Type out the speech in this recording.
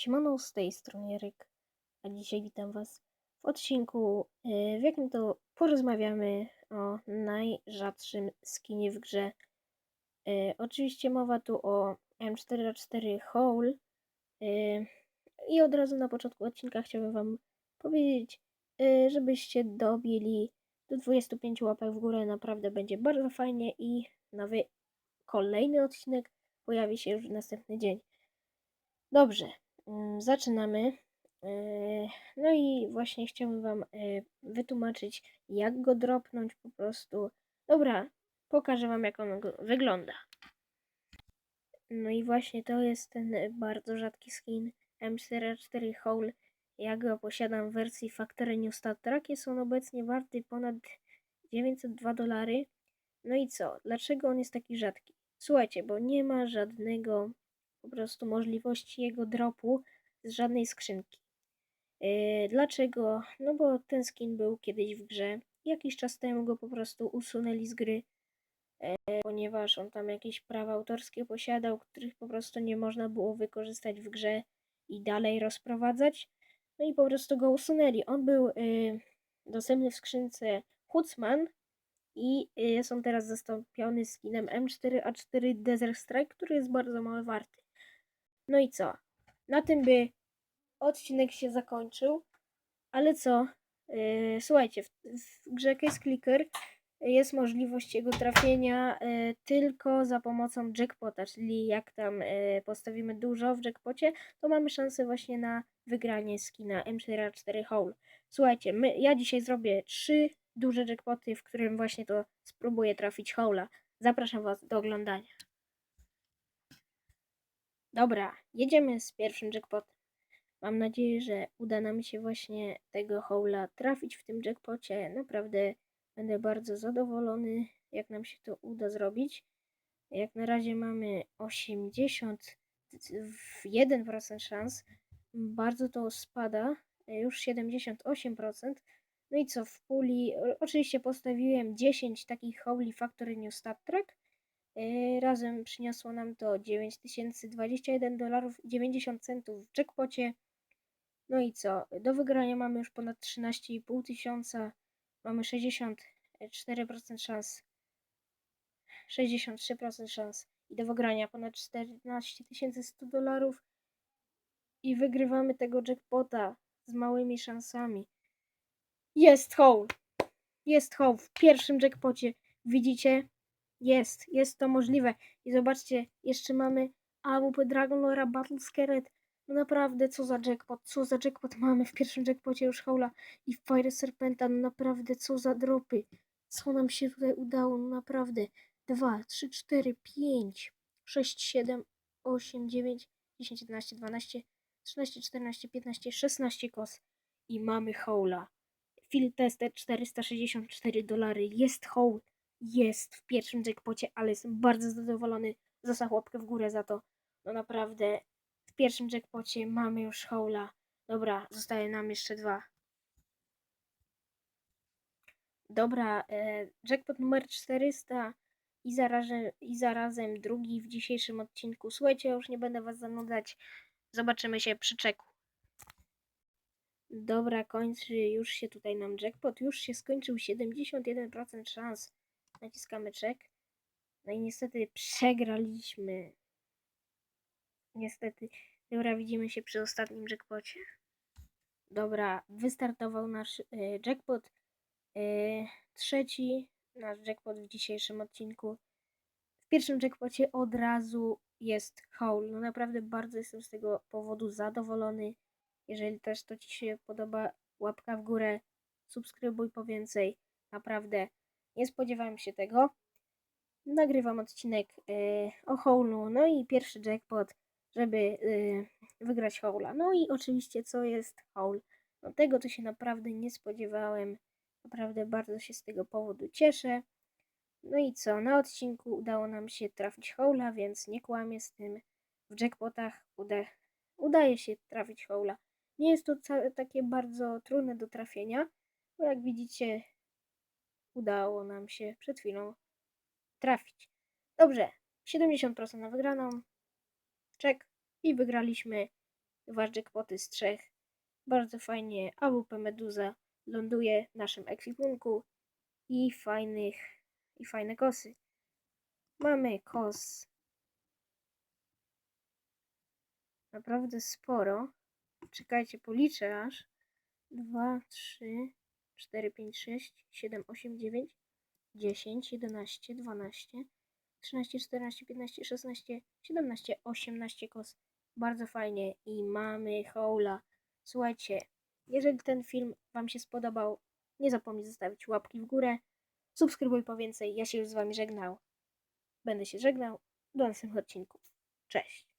Siemano, z tej strony Ryk, a dzisiaj witam Was w odcinku, y, w jakim to porozmawiamy o najrzadszym skinie w grze. Y, Oczywiście mowa tu o M4A4 Hole i od razu na początku odcinka chciałbym Wam powiedzieć, y, żebyście dobili do 25 łapek w górę, naprawdę będzie bardzo fajnie i nowy kolejny odcinek pojawi się już w następny dzień. Dobrze, zaczynamy. Yy, No i właśnie chciałbym Wam yy, wytłumaczyć, jak go dropnąć po prostu. Dobra, pokażę Wam, jak on wygląda. No i właśnie to jest ten bardzo rzadki skin M4A4 Hole. Ja go posiadam w wersji Factory New Stat Track. Jest on obecnie warty ponad 902 dolary. No i co? Dlaczego on jest taki rzadki? Słuchajcie, bo nie ma żadnego po prostu możliwości jego dropu z żadnej skrzynki. Yy, dlaczego? No bo ten skin był kiedyś w grze. Jakiś czas temu go po prostu usunęli z gry, yy, ponieważ on tam jakieś prawa autorskie posiadał, których po prostu nie można było wykorzystać w grze i dalej rozprowadzać. No i po prostu go usunęli. On był yy, dostępny w skrzynce Hutzman i jest on teraz zastąpiony skinem M4A4 Desert Strike, który jest bardzo mało warty. No i co? Na tym by odcinek się zakończył. Ale co? Yy, słuchajcie, w, w grze Case Clicker jest możliwość jego trafienia yy, tylko za pomocą jackpota, czyli jak tam yy, postawimy dużo w jackpocie, to mamy szansę właśnie na wygranie skina M4A4 Hole. Słuchajcie, my, ja dzisiaj zrobię trzy duże jackpoty, w którym właśnie to spróbuję trafić Hola. Zapraszam Was do oglądania. Dobra, jedziemy z pierwszym jackpotem. Mam nadzieję, że uda nam się właśnie tego hola trafić w tym jackpocie. Naprawdę będę bardzo zadowolony, jak nam się to uda zrobić. Jak na razie mamy 81% szans. Bardzo to spada, już 78%. No i co, w puli, oczywiście postawiłem 10 takich Holy Factory New Stat Track. Yy, Razem przyniosło nam to 9021 dolarów i 90 centów w jackpocie. No i co? Do wygrania mamy już ponad 13,5 tysiąca. Mamy 64% szans. 63% szans. I do wygrania ponad 14 100 dolarów. I wygrywamy tego jackpota z małymi szansami. Jest hole! Jest hole w pierwszym jackpocie. Widzicie? Jest, jest to możliwe. I zobaczcie, jeszcze mamy AWP Dragon Lora Battle Scared. No naprawdę, co za jackpot, co za jackpot mamy w pierwszym jackpocie już Hola i Fire Serpenta, no naprawdę, co za dropy. Co nam się tutaj udało, no naprawdę. 2, 3, 4, 5, 6, 7, 8, 9, 10, 11, 12, 13, 14, 15, 16 kos. I mamy Hola. Field Tester 464 dolary. Jest Hole. Jest w pierwszym jackpocie, ale jestem bardzo zadowolony. Został łapkę w górę za to. No naprawdę, w pierwszym jackpocie mamy już Hola. Dobra, zostaje nam jeszcze dwa. Dobra, e, jackpot numer 400 i, zaraże, i zarazem drugi w dzisiejszym odcinku. Słuchajcie, już nie będę was zanudzać. Zobaczymy się przy czeku. Dobra, kończy już się tutaj nam jackpot. Już się skończył 71% szans. Naciskamy czek. No i niestety przegraliśmy. Niestety. Dobra, widzimy się przy ostatnim jackpocie. Dobra, wystartował nasz y, jackpot. Y, trzeci nasz jackpot w dzisiejszym odcinku. W pierwszym jackpocie od razu jest haul. No naprawdę bardzo jestem z tego powodu zadowolony. Jeżeli też to Ci się podoba, łapka w górę, subskrybuj po więcej. Naprawdę nie spodziewałem się tego. Nagrywam odcinek y, o Howlu, no i pierwszy jackpot, żeby y, wygrać Howla. No i oczywiście, co jest Howl? No tego to się naprawdę nie spodziewałem. Naprawdę bardzo się z tego powodu cieszę. No i co? Na odcinku udało nam się trafić Howla, więc nie kłamię z tym. W jackpotach uda, udaje się trafić Howla. Nie jest to takie bardzo trudne do trafienia, bo jak widzicie, udało nam się przed chwilą trafić. Dobrze, 70% na wygraną. Czek i wygraliśmy dwa jackpoty z trzech. Bardzo fajnie AWP Meduza ląduje w naszym ekwipunku i fajnych i fajne kosy. Mamy kos naprawdę sporo. Czekajcie, policzę aż. 2, 3, 4, 5, 6, 7, 8, 9, 10, 11, 12, 13, 14, 15, 16, 17, 18 kos. Bardzo fajnie i mamy hola. Słuchajcie, jeżeli ten film Wam się spodobał, nie zapomnij zostawić łapki w górę. Subskrybuj po więcej. Ja się już z Wami żegnał. Będę się żegnał. Do następnego odcinku. Cześć.